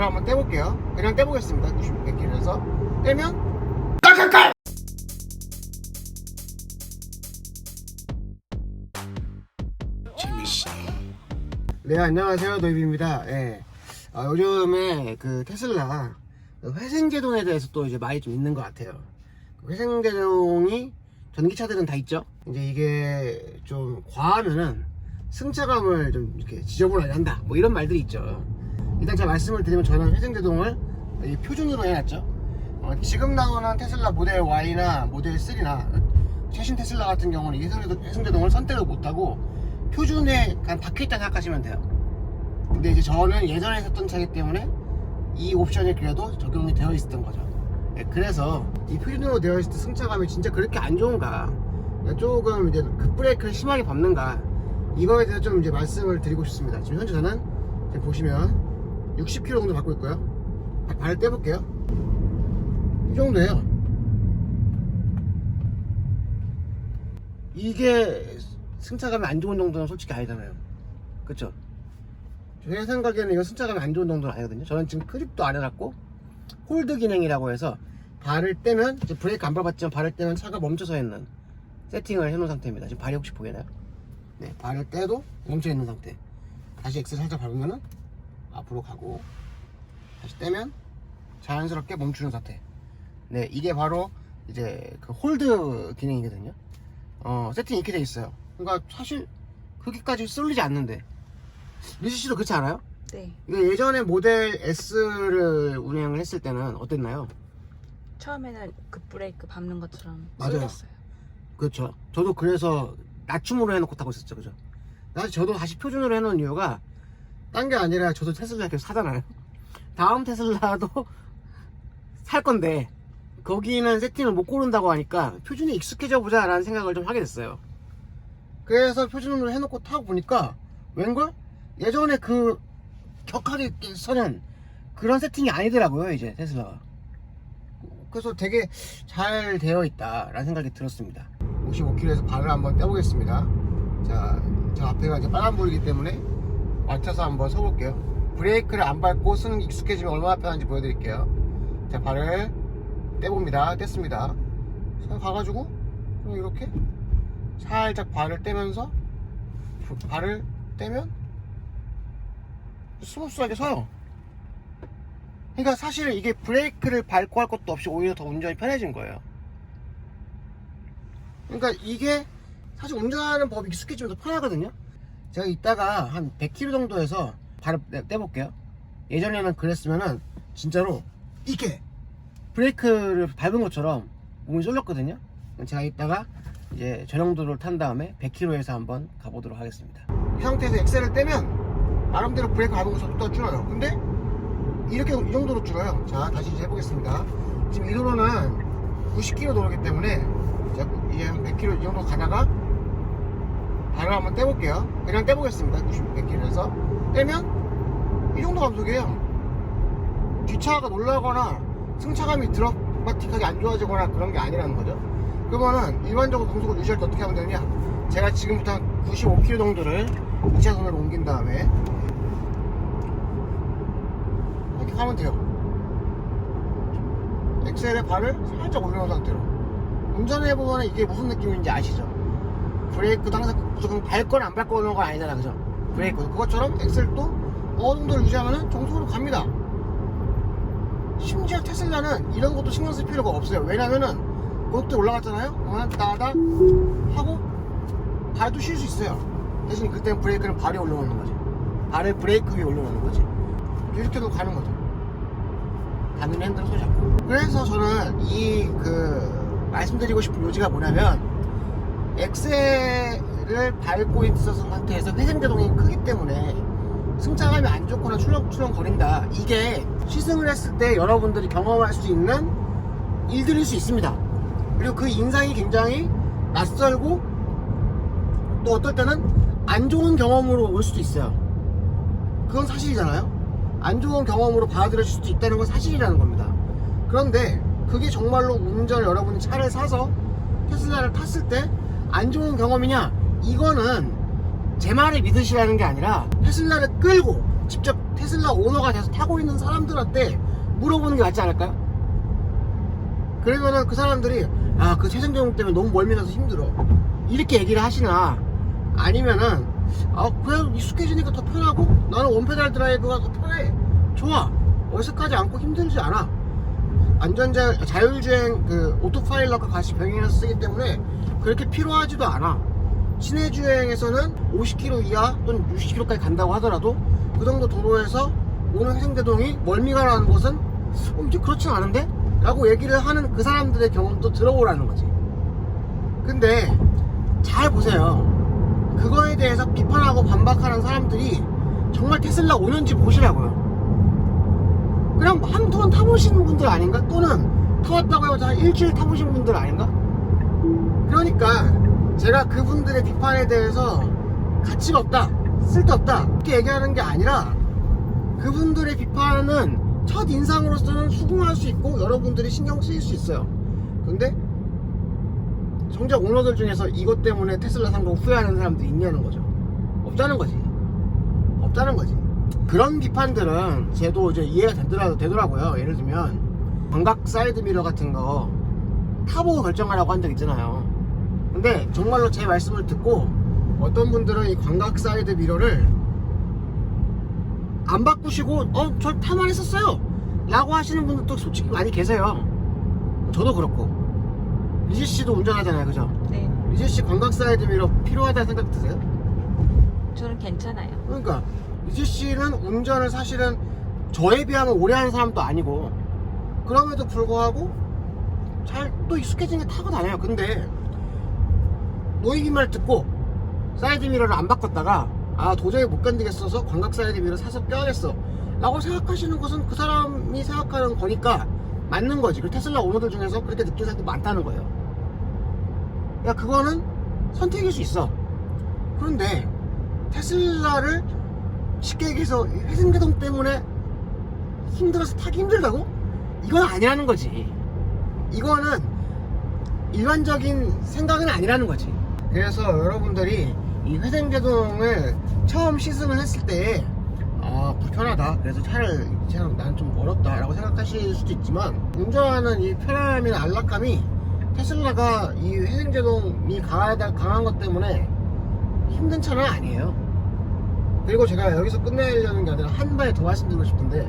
발을 한번 떼볼게요. 그냥 떼보겠습니다. 9600km에서 떼면 깔깔깔! 재밌어. 네 안녕하세요 노입입니다. 예. 아, 요즘에 그 테슬라 그 회생제동에 대해서 또 이제 많이 좀 있는 것 같아요. 그 회생제동이 전기차들은 다 있죠. 이제 이게 좀 과하면은 승차감을 좀 이렇게 지저분하게 한다. 뭐 이런 말들이 있죠. 일단 제가 말씀을 드리면 저는 회생제동을 이 표준으로 해놨죠. 어, 지금 나오는 테슬라 모델 Y나 모델 3나 최신 테슬라 같은 경우는 이 회생제동- 회생제동을 선택을 못하고 표준에 그냥 박혀있다 생각하시면 돼요. 근데 이제 저는 예전에 썼던 차기 때문에 이 옵션이 그래도 적용이 되어 있었던 거죠. 네, 그래서 이 표준으로 되어 있을 때 승차감이 진짜 그렇게 안 좋은가? 조금 이제 급브레이크를 심하게 밟는가? 이거에 대해서 좀 이제 말씀을 드리고 싶습니다. 지금 현재 저는 보시면 60km 정도 밟고 있고요. 발- 발을 떼볼게요. 이 정도예요. 이게 승차감이 안 좋은 정도는 솔직히 아니잖아요. 그쵸? 제 생각에는 이거 승차감이 안 좋은 정도는 아니거든요. 저는 지금 크립도 안 해놨고 홀드 기능이라고 해서 발을 떼면 이제 브레이크 안 밟았지만 발을 떼면 차가 멈춰서 있는 세팅을 해놓은 상태입니다. 지금 발이 혹시 보이나요? 네, 발을 떼도 멈춰 있는 상태. 다시 엑셀 살짝 밟으면은 앞으로 가고 다시 떼면 자연스럽게 멈추는 상태. 네, 이게 바로 이제 그 홀드 기능이거든요. 어, 세팅이 이렇게 돼 있어요. 그러니까 사실 그렇게까지 쏠리지 않는데 리지 씨도 그렇지 않아요? 네. 이게 예전에 모델 S를 운행을 했을 때는 어땠나요? 처음에는 그 급브레이크 밟는 것처럼 맞아요. 쏠렸어요. 그렇죠. 저도 그래서 낮춤으로 해놓고 타고 있었죠, 그죠? 사실 저도 다시 표준으로 해놓은 이유가 딴 게 아니라 저도 테슬라 계속 사잖아요. 다음 테슬라도 살 건데 거기는 세팅을 못 고른다고 하니까 표준에 익숙해져 보자 라는 생각을 좀 하게 됐어요. 그래서 표준으로 해놓고 타고 보니까 웬걸 예전에 그 격하게 서는 그런 세팅이 아니더라고요, 이제 테슬라가. 그래서 되게 잘 되어 있다 라는 생각이 들었습니다. 55km에서 발을 한번 떼보겠습니다. 자, 저 앞에가 이제 빨간 불이기 때문에 맞춰서 한번 서볼게요. 브레이크를 안 밟고 쓰는 게 익숙해지면 얼마나 편한지 보여드릴게요. 자, 발을 떼봅니다. 뗐습니다. 자, 가가지고 이렇게 살짝 발을 떼면서 발을 떼면 스무스하게 서요. 그러니까 사실 이게 브레이크를 밟고 할 것도 없이 오히려 더 운전이 편해진 거예요. 그러니까 이게 사실 운전하는 법이 익숙해지면 더 편하거든요. 제가 이따가 한 100km 정도에서 발을 떼- 떼볼게요. 예전에는 그랬으면은 진짜로 이게 브레이크를 밟은 것처럼 몸이 쏠렸거든요. 제가 이따가 이제 전용도를 탄 다음에 100km에서 한번 가보도록 하겠습니다. 이 상태에서 엑셀을 떼면 나름대로 브레이크 밟은 더 줄어요. 근데 이렇게 이 정도로 줄어요. 자, 다시 이제 해보겠습니다. 지금 이 도로는 90km 도로기 때문에 이제 한 100km 이 정도 가다가 발을 한번 떼볼게요. 그냥 떼보겠습니다. 96km에서 떼면 이 정도 감속이에요. 뒷차가 놀라거나 승차감이 드라마틱하게 안 좋아지거나 그런 게 아니라는 거죠. 그러면은 일반적으로 공속을 유지할 때 어떻게 하면 되느냐? 제가 지금부터 한 95km 정도를 2차선으로 옮긴 다음에 이렇게 가면 돼요. 엑셀에 발을 살짝 올려놓은 상태로. 운전해보면 이게 무슨 느낌인지 아시죠? 브레이크도 항상 무조건 밟거나 안 밟거나 그런 건 아니잖아, 그죠? 브레이크. 그것처럼 엑셀도 어느 정도를 유지하면 정속으로 갑니다. 심지어 테슬라는 이런 것도 신경 쓸 필요가 없어요. 왜냐면은 고속도로 올라갔잖아요? 그러면 따닥 하고 발도 쉴 수 있어요. 대신 그때는 브레이크는 발에 올려놓는 거지. 발을 브레이크 위에 올려놓는 거지. 이렇게도 가는 거죠. 가는 핸들 손 잡고. 그래서 저는 이 그 말씀드리고 싶은 요지가 뭐냐면 엑셀을 밟고 있었던 상태에서 회생제동이 크기 때문에 승차감이 안 좋거나 출렁출렁 거린다. 이게 시승을 했을 때 여러분들이 경험할 수 있는 일들일 수 있습니다. 그리고 그 인상이 굉장히 낯설고 또 어떨 때는 안 좋은 경험으로 올 수도 있어요. 그건 사실이잖아요. 안 좋은 경험으로 받아들여질 수도 있다는 건 사실이라는 겁니다. 그런데 그게 정말로 운전 여러분이 차를 사서 테슬라를 탔을 때 안 좋은 경험이냐? 이거는 제 말을 믿으시라는 게 아니라 테슬라를 끌고 직접 테슬라 오너가 돼서 타고 있는 사람들한테 물어보는 게 맞지 않을까요? 그러면은 그 사람들이 아 그 최생종 때문에 너무 멀미나서 힘들어. 이렇게 얘기를 하시나? 아니면은 아 그냥 익숙해지니까 더 편하고 나는 원페달 드라이브가 더 편해. 좋아. 어색하지 않고 힘들지 않아 안전자 자율주행 그 오토파일럿과 같이 병행해서 쓰기 때문에 그렇게 필요하지도 않아. 시내 주행에서는 50km 이하 또는 60km까지 간다고 하더라도 그 정도 도로에서 오는 회생제동이 멀미가 나는 것은 어, 이제 그렇진 않은데? 라고 얘기를 하는 그 사람들의 경험도 들어보라는 거지. 근데 잘 보세요. 그거에 대해서 비판하고 반박하는 사람들이 정말 테슬라 오는지 보시라고요 그냥 한두 번 타보시는 분들 아닌가? 또는 타왔다고 해서 한 일주일 타보신 분들 아닌가? 그러니까 제가 그분들의 비판에 대해서 가치가 없다, 쓸데없다 이렇게 얘기하는 게 아니라 그분들의 비판은 첫 인상으로서는 수긍할 수 있고 여러분들이 신경 쓰일 수 있어요. 근데 정작 오너들 중에서 이것 때문에 테슬라 산 거 후회하는 사람들이 있냐는 거죠. 없다는 거지. 없다는 거지. 그런 비판들은 제도 이제 이해가 되더라, 되더라고요. 예를 들면 광각 사이드 미러 같은 거 타보고 결정하라고 한 적 있잖아요. 근데 정말로 제 말씀을 듣고 어떤 분들은 이 광각 사이드 미러를 안 바꾸시고 어저 타만 했었어요 라고 하시는 분들도 솔직히 많이 계세요 저도 그렇고 리즈 씨도 운전하잖아요 그죠 네. 리즈 씨 광각 사이드 미러 필요하다는 생각 드세요? 저는 괜찮아요. 그러니까 리즈 씨는 운전을 사실은 저에 비하면 오래 하는 사람도 아니고 그럼에도 불구하고 잘 또 익숙해진 게 타고 다녀요. 근데 노이기 말 듣고 사이드 미러를 안 바꿨다가 아 도저히 못 견디겠어서 광각 사이드 미러 사서 껴야겠어 라고 생각하시는 것은 그 사람이 생각하는 거니까 맞는 거지. 그 테슬라 오너들 중에서 그렇게 느끼는 사람도 많다는 거예요. 야 그거는 선택일 수 있어. 그런데 테슬라를 쉽게 얘기해서 회생제동 때문에 힘들어서 타기 힘들다고? 이건 아니라는 거지 이거는 일반적인 생각은 아니라는 거지 그래서 여러분들이 이 회생제동을 처음 시승을 했을 때 아, 불편하다. 그래서 차를, 차는 난좀 멀었다. 라고 생각하실 수도 있지만, 운전하는 이 편함이나 안락함이 테슬라가 이 회생제동이 강하다, 강한 것 때문에 힘든 차는 아니에요. 그리고 제가 여기서 끝내려는 게 아니라 한 발 더 말씀드리고 싶은데,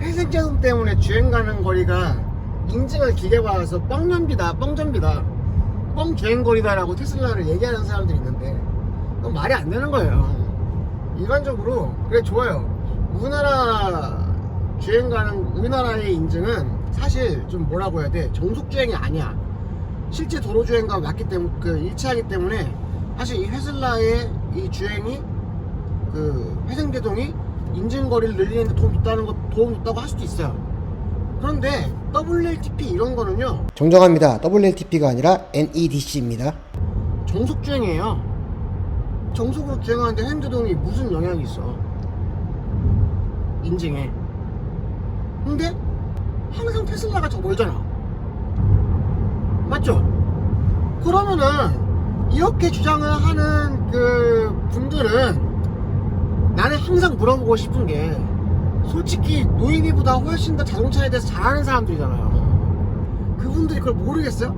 회생제동 때문에 주행 가는 거리가 인증을 길게 받아서 뻥연비다, 뻥전비다, 뻥 주행거리다 라고 테슬라를 얘기하는 사람들이 있는데, 그건 말이 안 되는 거예요. 일반적으로 그래 좋아요. 우리나라 주행 가는 우리나라의 인증은 사실 좀 뭐라고 해야 돼 정속 주행이 아니야. 실제 도로 주행과 맞기 때문에 그 일치하기 때문에 사실 이 테슬라의 이 주행이 그 회생 제동이 인증 거리를 늘리는 데 도움 줬다는 것 도움 줬다고 할 수도 있어요. 그런데 WLTP 이런 거는요. 정정합니다. WLTP가 아니라 NEDC입니다. 정속 주행이에요. 정속으로 주행하는데 핸드동이 무슨 영향이 있어? 인증에. 근데 항상 테슬라가 더 멀잖아. 맞죠? 그러면은 이렇게 주장을 하는 그 분들은 나는 항상 물어보고 싶은 게 솔직히 노이비보다 훨씬 더 자동차에 대해서 잘 아는 사람들이잖아요. 그분들이 그걸 모르겠어요?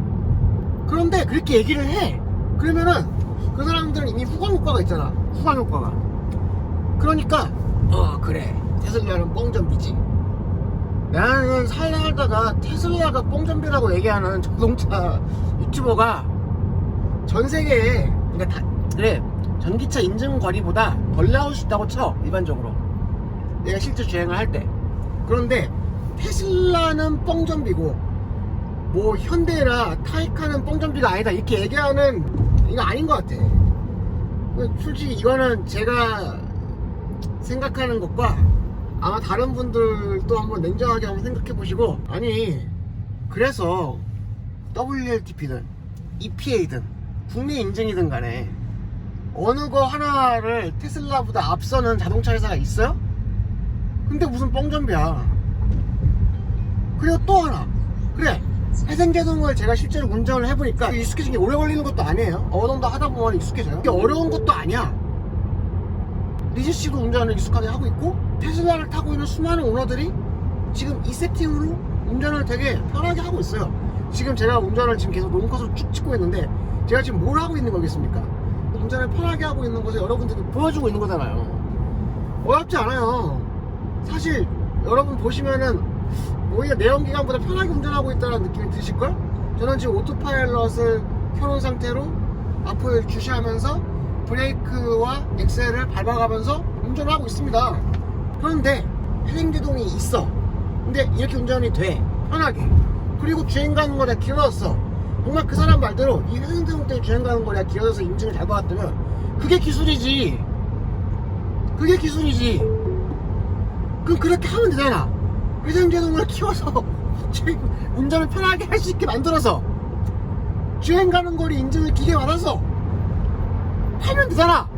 그런데 그렇게 얘기를 해. 그러면은 그 사람들은 이미 후광 효과가 있잖아. 후광 효과가. 그러니까 어 그래 테슬라는 뻥전비지. 나는 살다 살다가 테슬라가 뻥전비라고 얘기하는 자동차 유튜버가 전 세계에 그러니까 다, 그래 전기차 인증 거리보다 덜 나올 수 있다고 쳐 일반적으로 내가 실제 주행을 할 때. 그런데 테슬라는 뻥전비고 뭐 현대나 타이카는 뻥전비가 아니다 이렇게 얘기하는 이거 아닌 것 같아. 솔직히 이거는 제가 생각하는 것과 아마 다른 분들도 한번 냉정하게 한번 생각해 보시고 아니 그래서 WLTP든 EPA든 국내 인증이든 간에 어느 거 하나를 테슬라보다 앞서는 자동차 회사가 있어요? 근데 무슨 뻥전비야. 그리고 또 하나. 그래 회생제동을 제가 실제로 운전을 해보니까 익숙해진 게 오래 걸리는 것도 아니에요. 어느 정도 하다 보면 익숙해져요. 이게 어려운 것도 아니야. 리즈 씨도 운전을 익숙하게 하고 있고 테슬라를 타고 있는 수많은 오너들이 지금 이 세팅으로 운전을 되게 편하게 하고 있어요. 지금 제가 운전을 지금 계속 롱컷으로 쭉 찍고 있는데 제가 지금 뭘 하고 있는 거겠습니까? 운전을 편하게 하고 있는 것을 여러분들께 보여주고 있는 거잖아요. 어렵지 않아요. 사실 여러분 보시면은 오히려 내연기관보다 편하게 운전하고 있다는 느낌이 드실걸? 저는 지금 오토파일럿을 켜놓은 상태로 앞을 주시하면서 브레이크와 엑셀을 밟아가면서 운전을 하고 있습니다. 그런데 회생제동이 있어. 근데 이렇게 운전이 돼. 편하게. 그리고 주행 가는 거리가 길어졌어. 정말 그 사람 말대로 이 때문에 주행 가는 거리가 길어져서 인증을 잘 받았다면 그게 기술이지. 그게 기술이지. 그럼 그렇게 하면 되잖아. 회전제동을 키워서 운전을 편하게 할 수 있게 만들어서 주행 가는 거리 인증을 기계 받아서 하면 되잖아.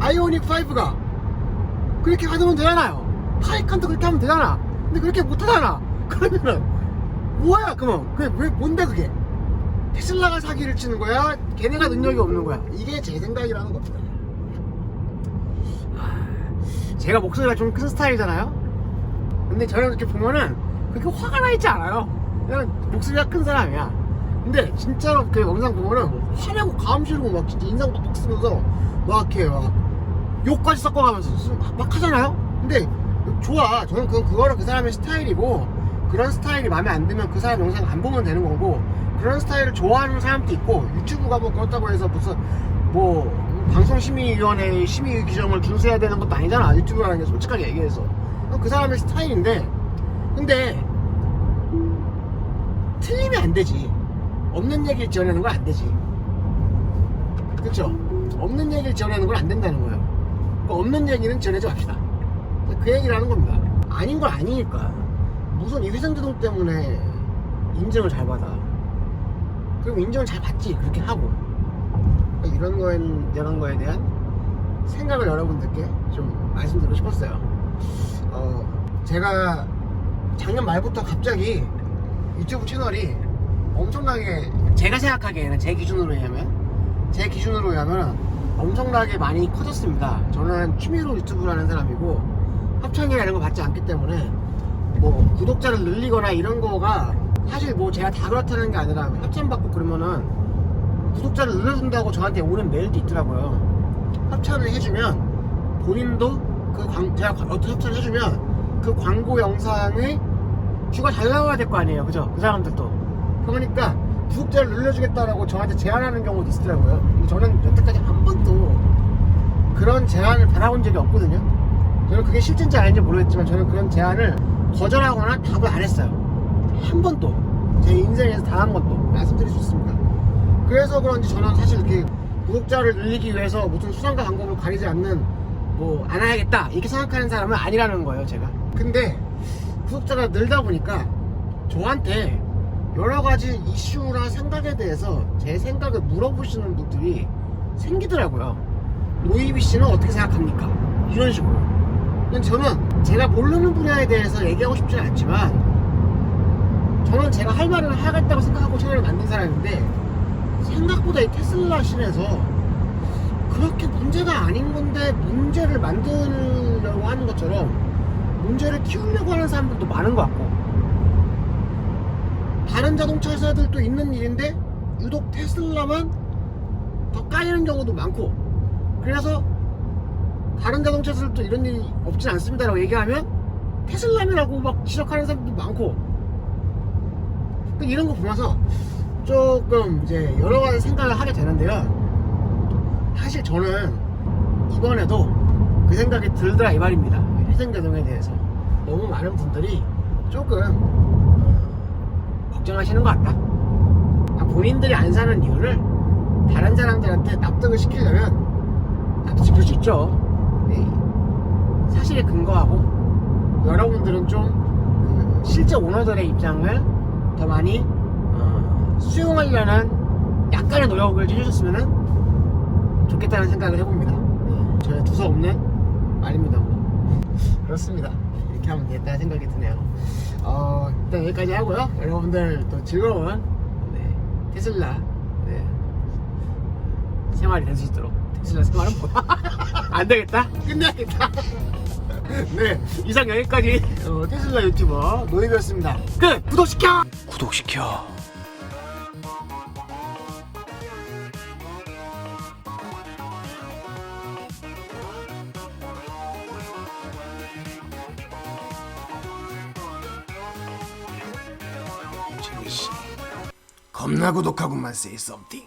아이오닉 5가 그렇게 가면 되잖아요. 타이칸도 그렇게 하면 되잖아. 근데 그렇게 못하잖아. 그러면은 뭐야 그럼 그게 왜 뭔데 그게 테슬라가 사기를 치는 거야? 걔네가 능력이 없는 거야. 이게 제 생각이라는 겁니다. 제가 목소리가 좀 큰 스타일이잖아요. 근데 저는 이렇게 보면은 그렇게 화가 나 있지 않아요. 그냥 목소리가 큰 사람이야. 근데 진짜로 그 영상 보면은 화내고 가음 지르고 막 진짜 인상 빡빡 쓰면서 막 이렇게 막 욕까지 섞어가면서 쓰- 막, 막 하잖아요. 근데 좋아. 저는 그 그거는 그 사람의 스타일이고 그런 스타일이 마음에 안 들면 그 사람 영상 안 보면 되는 거고 그런 스타일을 좋아하는 사람도 있고 유튜브가 뭐 그렇다고 해서 무슨 뭐 방송심의위원회 심의 규정을 준수해야 되는 것도 아니잖아. 유튜브라는 게 솔직하게 얘기해서. 그 사람의 스타일인데 근데 틀리면 안 되지. 없는 얘기를 지어내는 건 안 되지. 그쵸? 없는 얘기를 지어내는 건 안 된다는 거예요. 그 없는 얘기는 지어내지 맙시다. 그 얘기를 하는 겁니다. 아닌 건 아니니까 무슨 이 회전제동 때문에 인증을 잘 받아 그럼 인정을 잘 받지 그렇게 하고 이런 거에 이런 거에 대한 생각을 여러분들께 좀 말씀드리고 싶었어요. 어 제가 작년 말부터 갑자기 유튜브 채널이 엄청나게 제가 생각하기에는 제 기준으로 의하면 제 기준으로 의하면 엄청나게 많이 커졌습니다. 저는 취미로 유튜브를 하는 사람이고 합창이나 이런 거 받지 않기 때문에 뭐 구독자를 늘리거나 이런 거가 사실 뭐 제가 다 그렇다는 게 아니라 합찬 받고 그러면은 구독자를 늘려준다고 저한테 오는 메일도 있더라고요. 협찬을 해주면 본인도 그 광, 제가 어떤 협찬을 해주면 그 광고 영상에 뷰가 잘 나와야 될 거 아니에요. 그죠? 그 사람들도. 그러니까 구독자를 늘려주겠다라고 저한테 제안하는 경우도 있더라고요. 저는 여태까지 한 번도 그런 제안을 받아본 적이 없거든요. 저는 그게 실제인지 아닌지 모르겠지만 저는 그런 제안을 거절하거나 답을 안 했어요. 한 번도. 제 인생에서 단 한 번도. 말씀드릴 수 있습니다. 그래서 그런지 저는 사실 이렇게 구독자를 늘리기 위해서 무슨 수상과 광고를 가리지 않는 뭐 안 해야겠다 이렇게 생각하는 사람은 아니라는 거예요 제가 근데 구독자가 늘다 보니까 저한테 여러 가지 이슈나 생각에 대해서 제 생각을 물어보시는 분들이 생기더라고요 노이비 씨는 어떻게 생각합니까? 이런 식으로 저는 제가 모르는 분야에 대해서 얘기하고 싶지는 않지만 저는 제가 할 말을 하겠다고 생각하고 채널을 만든 사람인데 생각보다 이 테슬라 신에서 그렇게 문제가 아닌 건데 문제를 만들려고 하는 것처럼 문제를 키우려고 하는 사람들도 많은 것 같고 다른 자동차 회사들도 있는 일인데 유독 테슬라만 더 까이는 경우도 많고 그래서 다른 자동차 회사들도 이런 일이 없진 않습니다라고 얘기하면 테슬라라고 막 지적하는 사람들도 많고 이런 거 보면서 조금 이제 여러 가지 생각을 하게 되는데요. 사실 저는 이번에도 그 생각이 들더라 이 말입니다. 회생제동에 대해서 너무 많은 분들이 조금 어, 걱정하시는 것 같다. 아, 본인들이 안 사는 이유를 다른 사람들한테 납득을 시키려면 납득시킬 수 있죠. 네. 사실에 근거하고 여러분들은 좀 그 실제 오너들의 입장을 더 많이 어, 수용하려는 약간의 노력을 해주셨으면 좋겠다는 생각을 해봅니다. 네, 저의 두서 없는 말입니다. 뭐. 그렇습니다. 이렇게 하면 되겠다는 생각이 드네요. 어, 일단 여기까지 하고요. 여러분들 또 즐거운 네, 테슬라 네, 생활이 될 수 있도록 네, 테슬라 생활은 뭐야? 안 되겠다. 끝내야겠다. 네, 이상 여기까지 어, 테슬라 유튜버 노이비였습니다. 끝! 구독시켜! 구독시켜. 재미씨 겁나 고독하구만 say something